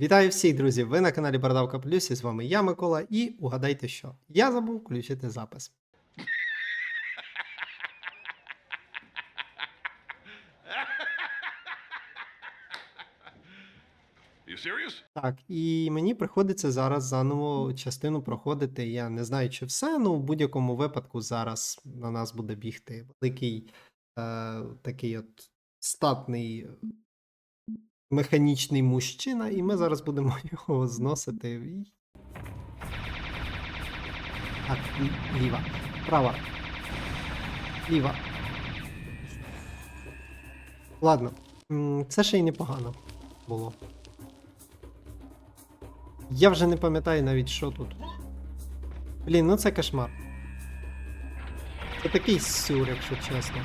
Вітаю всіх, друзі! Ви на каналі Бородавка Плюс, і з вами я, Микола, і угадайте що? Я забув включити запис. You? Так, і мені приходиться зараз заново частину проходити. Я не знаю, чи все, ну в будь-якому випадку зараз на нас буде бігти великий е, такий от статний механічний мужчина, і ми зараз будемо його зносити. Так, лі- ліва, права, ліва. Ладно, це ще й непогано було. Я вже не пам'ятаю навіть, що тут. Блін, ну це кошмар. Це такий сюр, якщо чесно.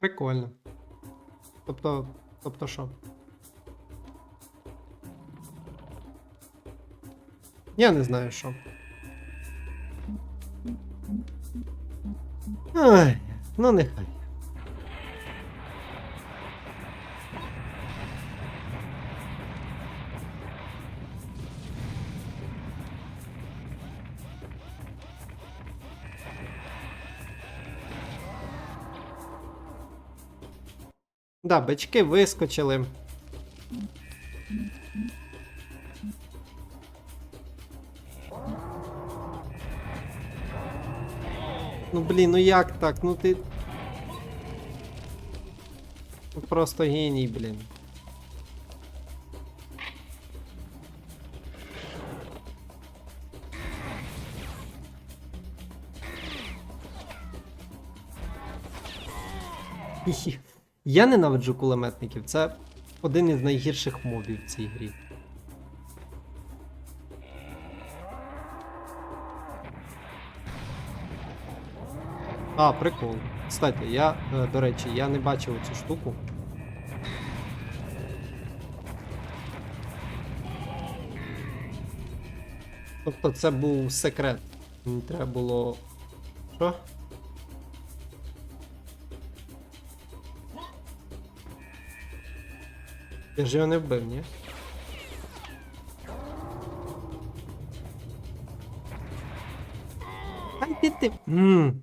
Прикольно. Тобто, тобто що? Я не знаю що. Ай, ну нехай. Да, бички вискочили. Ну блін, ну як так? Ну ти. Ну, Просто геній, блін. Хі-хі. Я ненавиджу кулеметників. Це один із найгірших мобів в цій грі. А, прикол. Кстати, я, е, до речі, я не бачив цю штуку. Тобто це був секрет. Мені треба було. Що? Я ж його не вбив, ні? Ай ти ти. Ммм.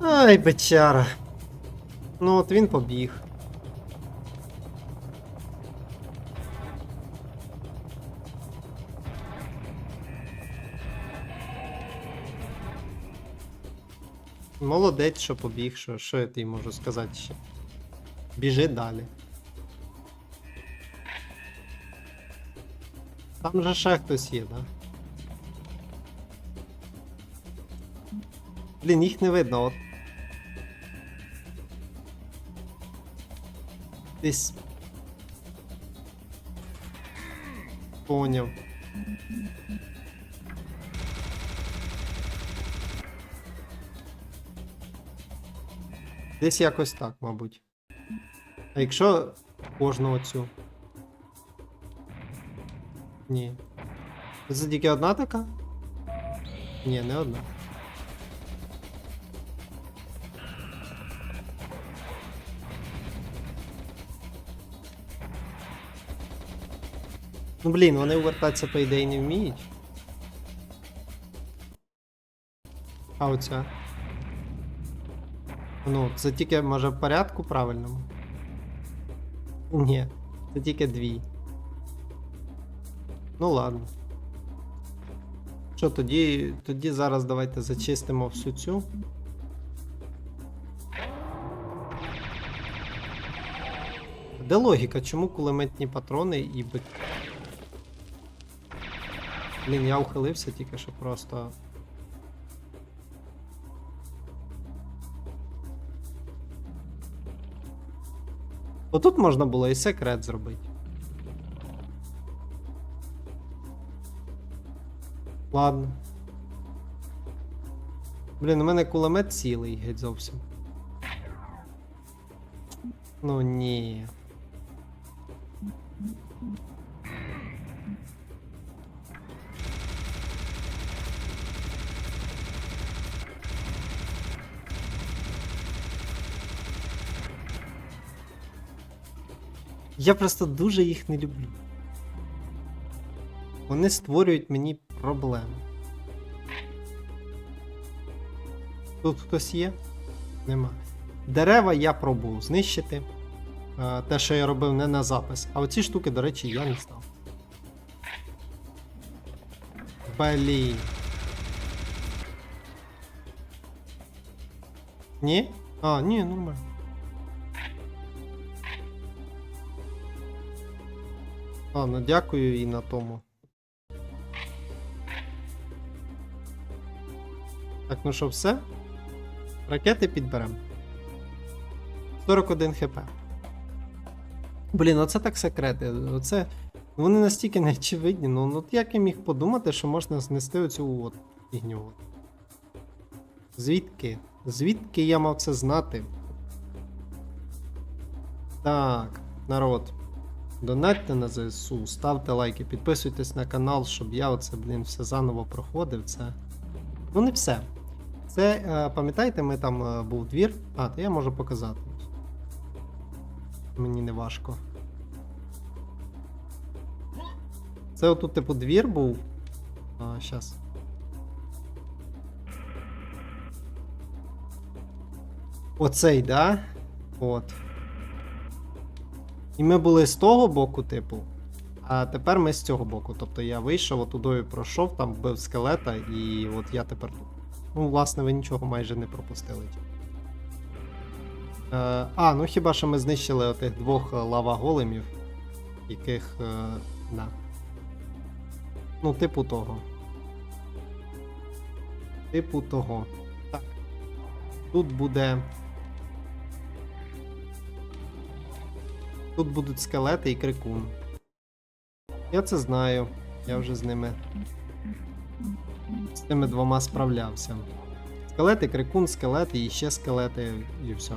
Ай, бичара. Ну от він побіг. Молодець, що побіг, що, що я тобі можу сказати ще. Біжи далі. Там же ще хтось є, да? Блін, їх не видно, от. Десь. Поняв. Десь якось так, мабуть. А якщо кожну оцю. Ні. Це тільки одна така? Ні, не одна. Ну блін, вони увертатися по ідеї не вміють. А оця. Ну, це тільки може в порядку правильному. Ні, це тільки дві. Ну ладно. Що, тоді, тоді зараз давайте зачистимо всю цю. Де логіка? Чому кулеметні патрони і бик. Блін, я ухилився тільки що просто. Отут можна було і секрет зробити. Ладно. Блін, у мене кулемет цілий геть зовсім. Ну ні. Я просто дуже їх не люблю. Вони створюють мені проблеми. Тут хтось є? Нема. Дерева я пробував знищити. Е, Те, що я робив не на запис. А оці штуки, до речі, я не став. Блін. Ні? А, ні, нормально. Ладно, дякую і на тому. Так, ну що, все? Ракети підберемо. 41 хп. Блін, оце так секрети. Оце. Вони настільки неочевидні. Ну, ну от як я міг подумати, що можна знести оцю от фігню. Звідки? Звідки я мав це знати? Так, народ. Донатьте на ЗСУ, ставте лайки, підписуйтесь на канал, щоб я оце, блін, все заново проходив. Це. Ну, не все. Це, е, пам'ятаєте, ми там е, був двір. А, то я можу показати. Мені не важко. Це отут, типу, двір був. А, щас. Оцей, да? От. І ми були з того боку, типу. А тепер ми з цього боку. Тобто я вийшов, отудою пройшов, там вбив скелета, і от я тепер тут. Ну, власне, ви нічого майже не пропустили. Е, а, ну хіба що ми знищили отих двох е, лава-големів, яких. Е, да. Ну, типу того. Типу того. Так. Тут буде. Тут будуть скелети і крикун. Я це знаю. Я вже з ними. З тими двома справлявся. Скелети, крикун, скелети і ще скелети, і все.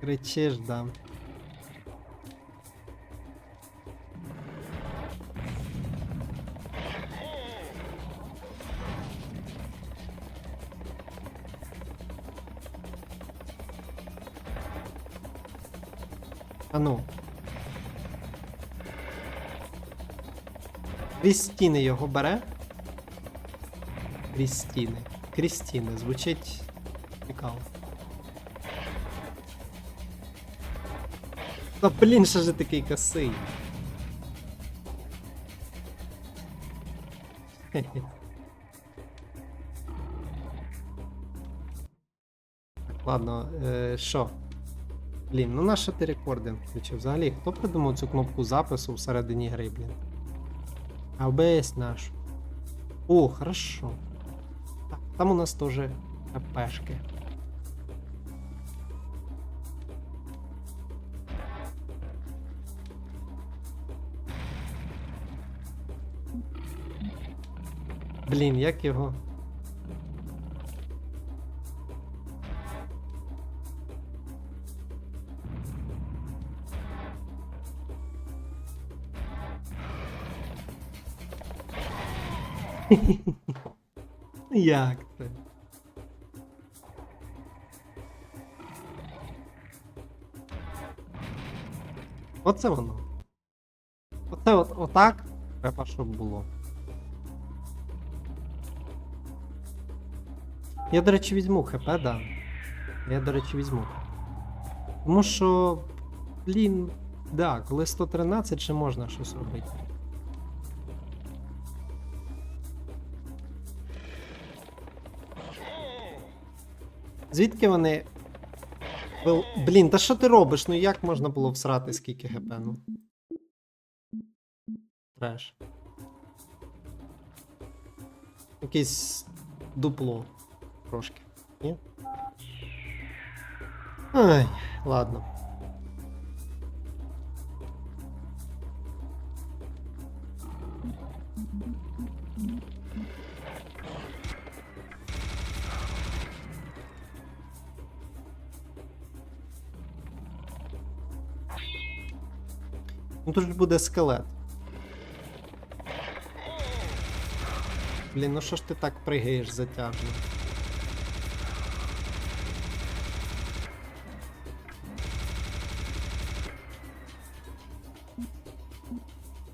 Кричиш, да. А ну. Крізь стіни його бере. Крізь стіни. Крізь стіни. Звучить цікаво. Та блін, що ж такий косий. Ладно, е, що? Блін, ну на що ти рекорди включив? Взагалі, хто придумав цю кнопку запису всередині гри, блін? АБС наш. О, хорошо. Так, там у нас теж АПшки. Блін, як його. Як це? Оце воно. Оце от, отак треба, щоб було. Я, до речі, візьму ХП, да. Я, до речі, візьму. Тому що, блін, да, коли 113 ще можна щось робити. Звідки вони. Блін, та що ти робиш? Ну як можна було всрати скільки ГП, ну? Треш. Якесь дупло. Трошки. Ні? Ай, ладно. Ну тут ж буде скелет. Блін, ну що ж ти так пригаєш затяжно?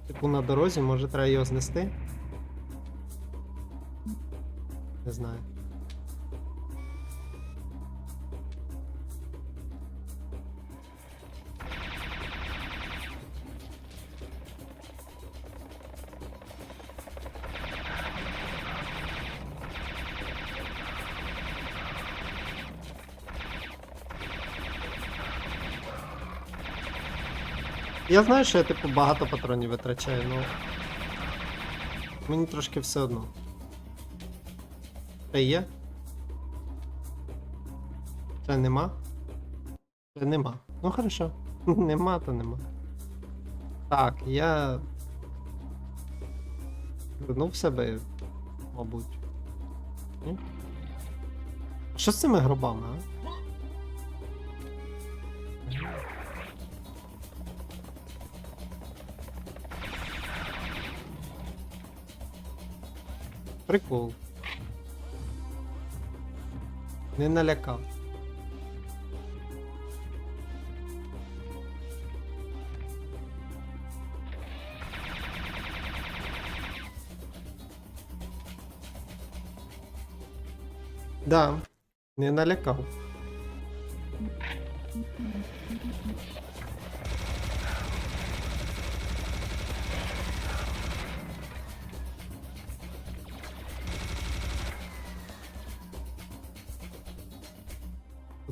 Типу на дорозі, може треба його знести? Я знаю, що я типу багато патронів витрачаю, ну. Мені трошки все одно. Ще є? Ще нема? Ще нема. Ну хорошо. нема, то нема. Так, я. Вернув себе, мабуть. Ні? Що з цими гробами, а? Прикол. Не налякав. Да, не налякав.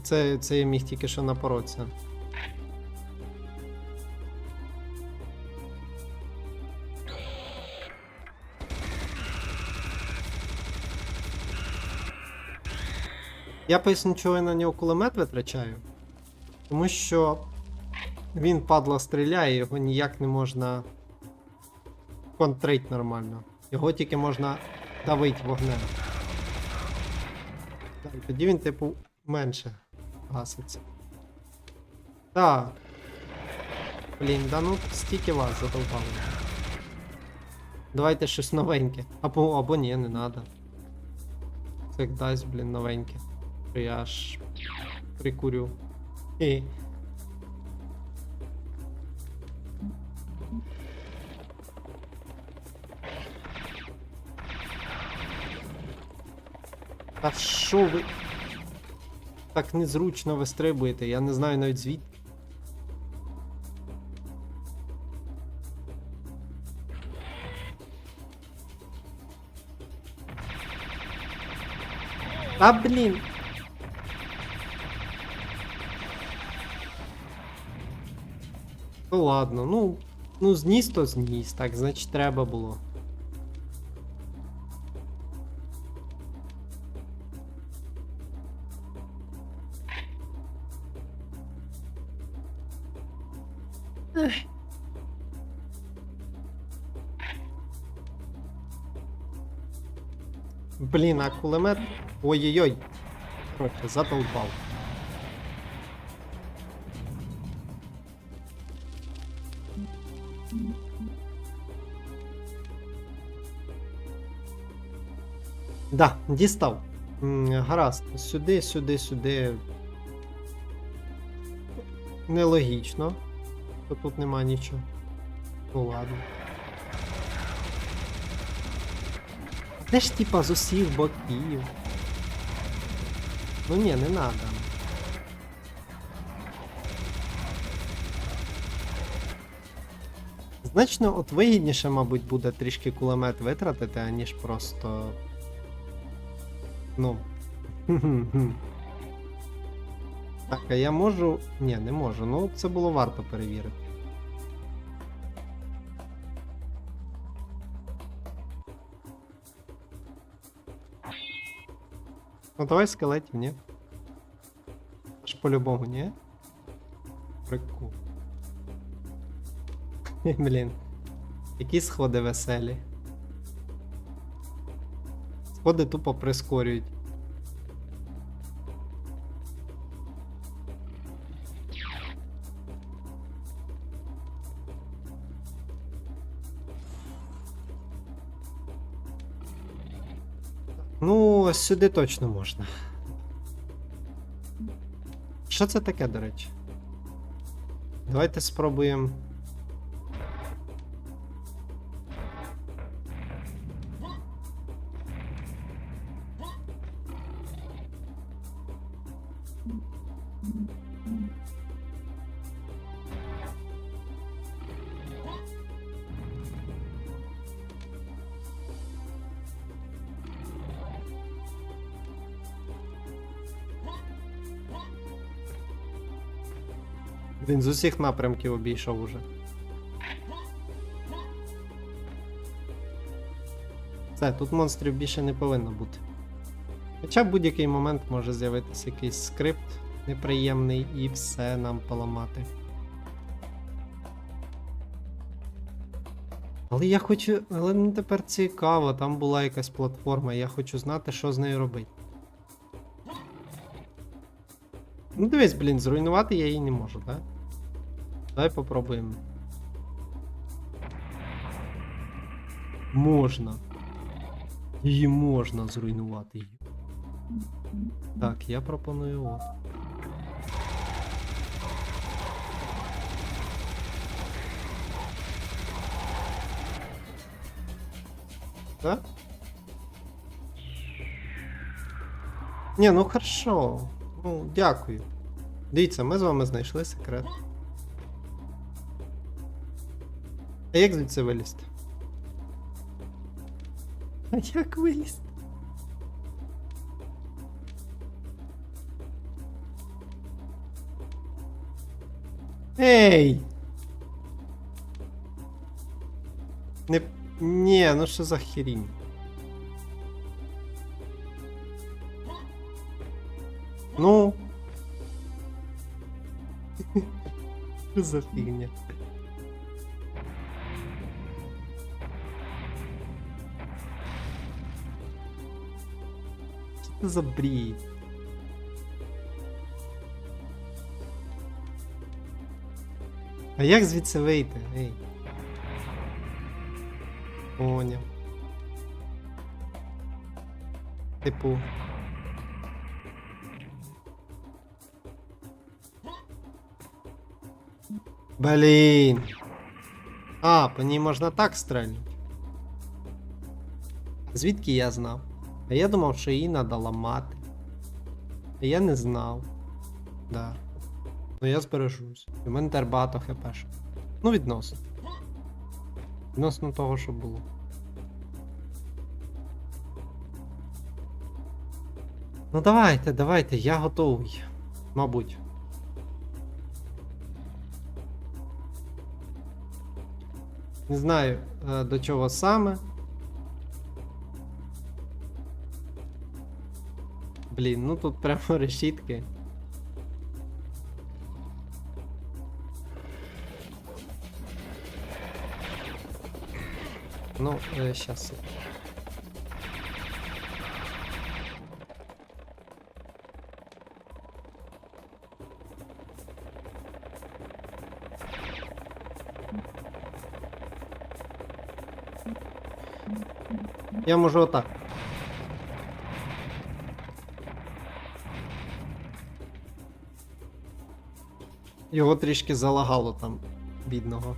Це, це я міг тільки що напоротися. Я поясню, чого я на нього кулемет витрачаю. Тому що він падла стріляє, його ніяк не можна контрить нормально. Його тільки можна давити вогнем. Тоді він, типу, менше гаситься. Так. Блін, да ну стільки вас задовбали. Давайте щось новеньке. Або, або ні, не надо. Це дасть, блін, новеньке. Я аж прикурю. І... Та що ви? Так незручно вистрибуєте, я не знаю навіть звідки. А блін. Ну ладно, ну. Ну, зніс то зніс, так, значить треба було. Блін, а кулемет. Ой-ой-ой. Короче, задолбав. Да, дістав. Гаразд. Сюди, сюди, сюди. Нелогічно. Що тут нема нічого. Ну ладно. Де ж типа з усіх боків? Ну ні, не надо. Значно от вигідніше, мабуть, буде трішки кулемет витратити, аніж просто. Ну. Так, а я можу. Ні, не можу. Ну, це було варто перевірити. Ну давай скелетів, ні? Аж по-любому, ні? Прикол. Блін. Які сходи веселі. Сходи тупо прискорюють. Ось сюди точно можна. Що це таке, до речі? Давайте спробуємо. Він з усіх напрямків обійшов уже. Все, тут монстрів більше не повинно бути. Хоча в будь-який момент може з'явитися якийсь скрипт неприємний і все нам поламати. Але я хочу. Але мені тепер цікаво, там була якась платформа, я хочу знати, що з нею робити. Ну дивись, блін, зруйнувати я її не можу, так? Давай попробуємо. Можна. Її можна зруйнувати. Так, я пропоную от. Ні, ну хорошо. Ну, дякую. Дивіться, ми з вами знайшли секрет. А як звідси вилізти? А як вилізти? Ей! Не... Ні, ну що за херінь? Ну. Що за фігня? За? А як звідси вийти? Ей. Поняв. Типу. Блін. А, по ній можна так стрельнути. Звідки я знав? А я думав, що її треба ламати. А я не знав. Да. Ну я збережусь. У мене тепер багато хпш. Ну, відносно. Відносно того, що було. Ну давайте, давайте, я готовий. Мабуть. Не знаю е, до чого саме. Блін, ну тут прямо решітки. Ну, е, щас. Я можу отак. Його трішки залагало там, бідного.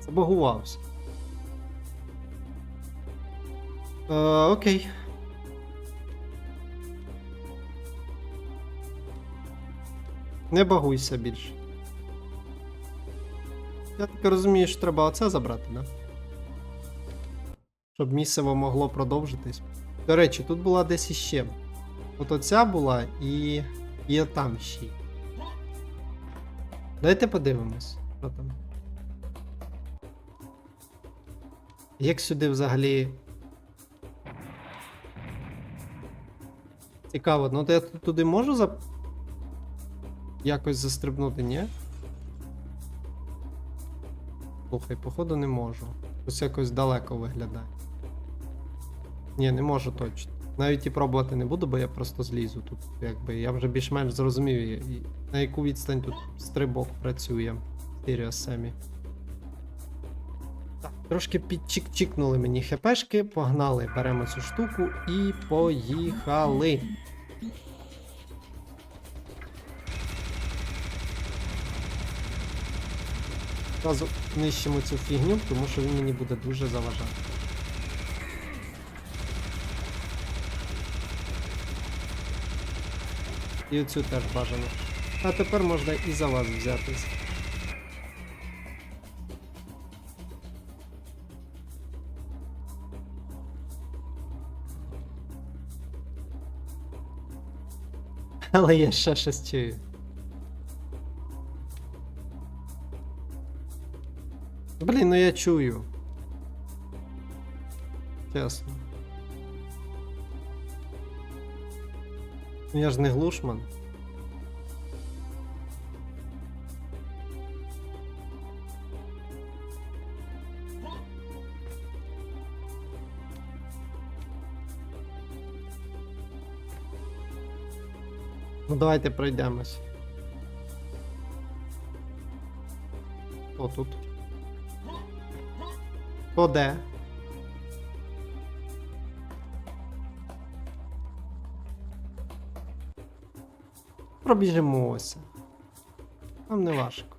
Забагувався. Е, окей. Не багуйся більше. Я так розумію, що треба оце забрати, да? Щоб місиво могло продовжитись. До речі, тут була десь іще. От оця була і. і там ще. Давайте подивимось, що там. Як сюди взагалі. Цікаво, ну то я туди можу за... якось застрибнути, ні? Слухай, походу не можу. Ось якось далеко виглядає. Ні, не можу точно. Навіть і пробувати не буду, бо я просто злізу тут. Якби я вже більш-менш зрозумів, на яку відстань тут стрибок працює Sammy. Трошки підчик-чикнули мені хпшки, погнали, беремо цю штуку і поїхали. Зразу нищимо цю фігню, тому що він мені буде дуже заважати. І оцю теж бажано. А тепер можна і за вас взятись. Але я ще щось чую. Блін, ну я чую. Чесно. Я ж не глушман. Ну давайте пройдемось. О, тут. Хто де? Пробіжимося. Нам не важко.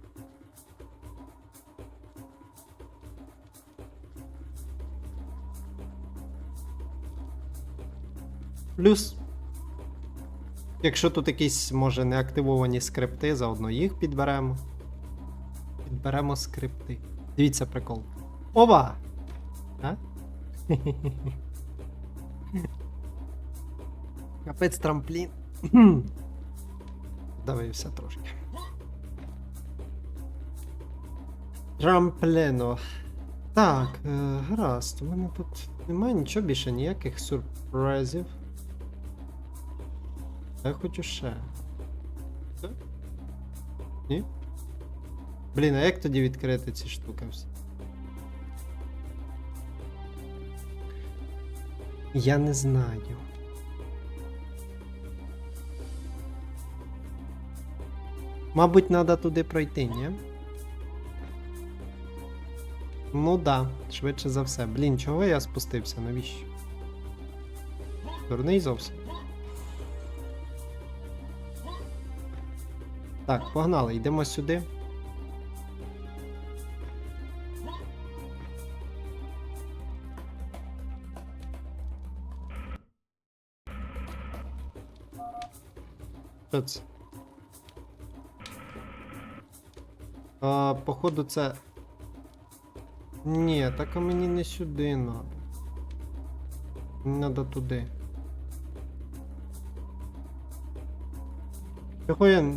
Плюс Якщо тут якісь, може, неактивовані скрипти, заодно їх підберемо. Підберемо скрипти. Дивіться прикол. Ова! Капець трамплін. Давився трошки. Трампліно. Так, е, гаразд, у мене тут немає нічого більше, ніяких сюрпризів. Я хочу ще. Ні? Блін, а як тоді відкрити ці штуки всі? Я не знаю. Мабуть, треба туди пройти, ні? Ну да, швидше за все. Блін, чого я спустився? Навіщо? Дурний зовсім. Так, погнали, йдемо сюди. Що це? А, походу це. Ні, так мені не сюди надо. Мені надо туди. Чого я.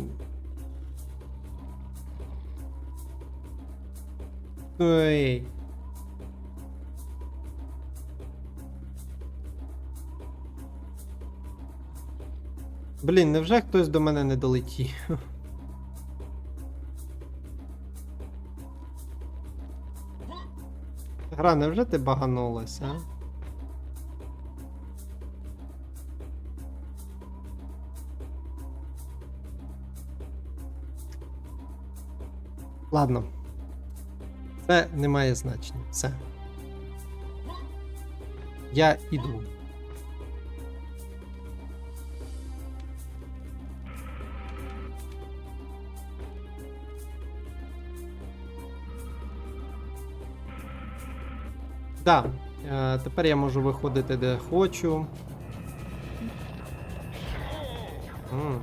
Ой. Блін, невже хтось до мене не долетів? Гра, невже ти баганулася? Ладно. Це не має значення. Все. Я іду. Так, е, тепер я можу виходити де хочу. М.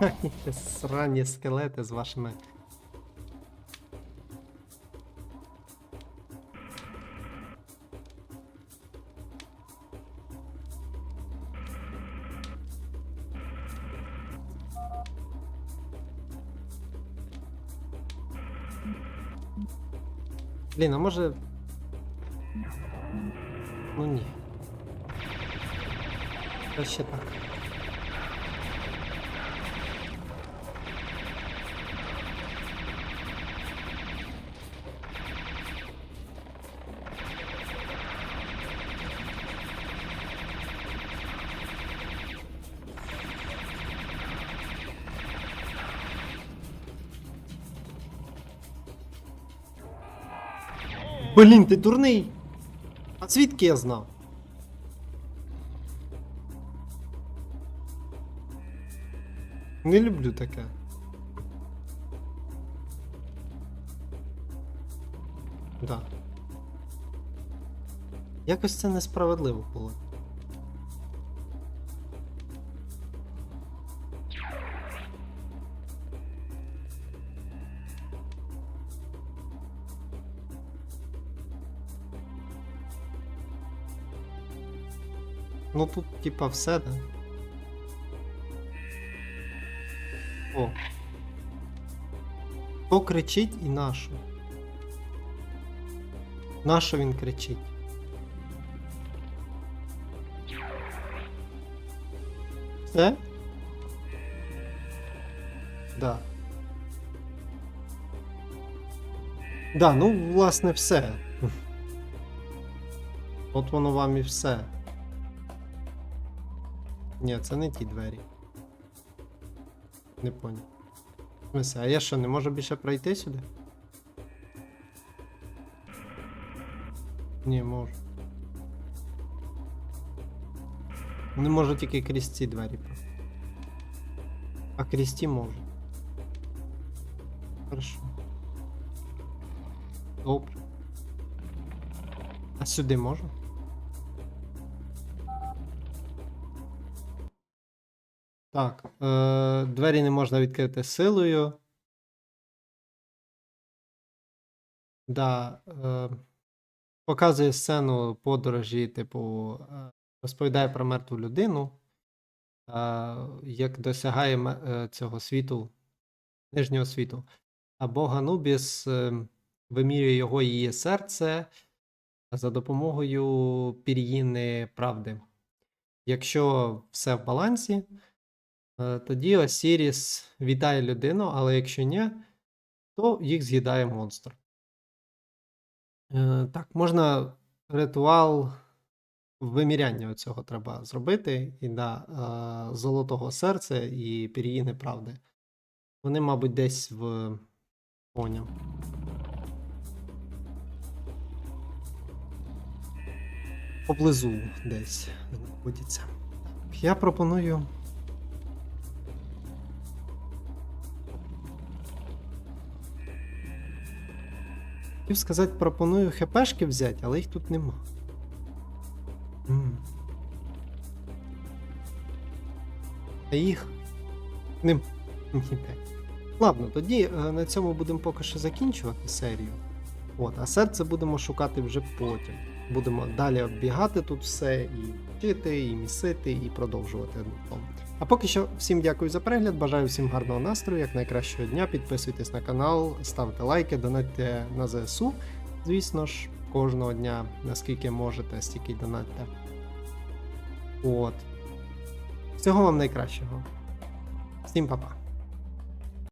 Срані скелети з вашими. Блін, а може. Ну ні. Краще так. Блін, ти дурний! А звідки я знав? Не люблю таке. Да. Якось це несправедливо було. Ну тут типа все, да? О. Хто кричить і нащо? Нащо він кричить? Все? Да. Да, ну, власне, все. От воно вам і все. Ні, це не ті двері. Не понял. В смысле, а я що, не можу більше пройти сюди? Ні, можу. Не можу тільки крізь ці двері просто. А крізь ті можу. Хорошо. Добре. А сюди можу? Так, е, двері не можна відкрити силою. Да, е, показує сцену подорожі, типу, е, розповідає про мертву людину, е, як досягає е, цього світу, нижнього світу. А Бог Анубіс е, вимірює його її серце за допомогою пір'їни правди. Якщо все в балансі, Тоді Осіріс вітає людину, але якщо ні, то їх з'їдає монстр. Е, Так, можна ритуал виміряння цього треба зробити. І да, е, золотого серця і пір'їни правди. Вони, мабуть, десь в поняв. Поблизу десь знаходяться. Я пропоную. Хотів сказати, пропоную хпшки взяти, але їх тут нема. М. А їх нема. Ладно, тоді е, на цьому будемо поки що закінчувати серію. От, а серце будемо шукати вже потім. Будемо далі оббігати тут все, і вчити, і місити, і продовжувати. А поки що всім дякую за перегляд. Бажаю всім гарного настрою, як найкращого дня. Підписуйтесь на канал, ставте лайки, донатьте на ЗСУ. Звісно ж, кожного дня, наскільки можете, стільки донатьте. От. Всього вам найкращого. Всім па-па.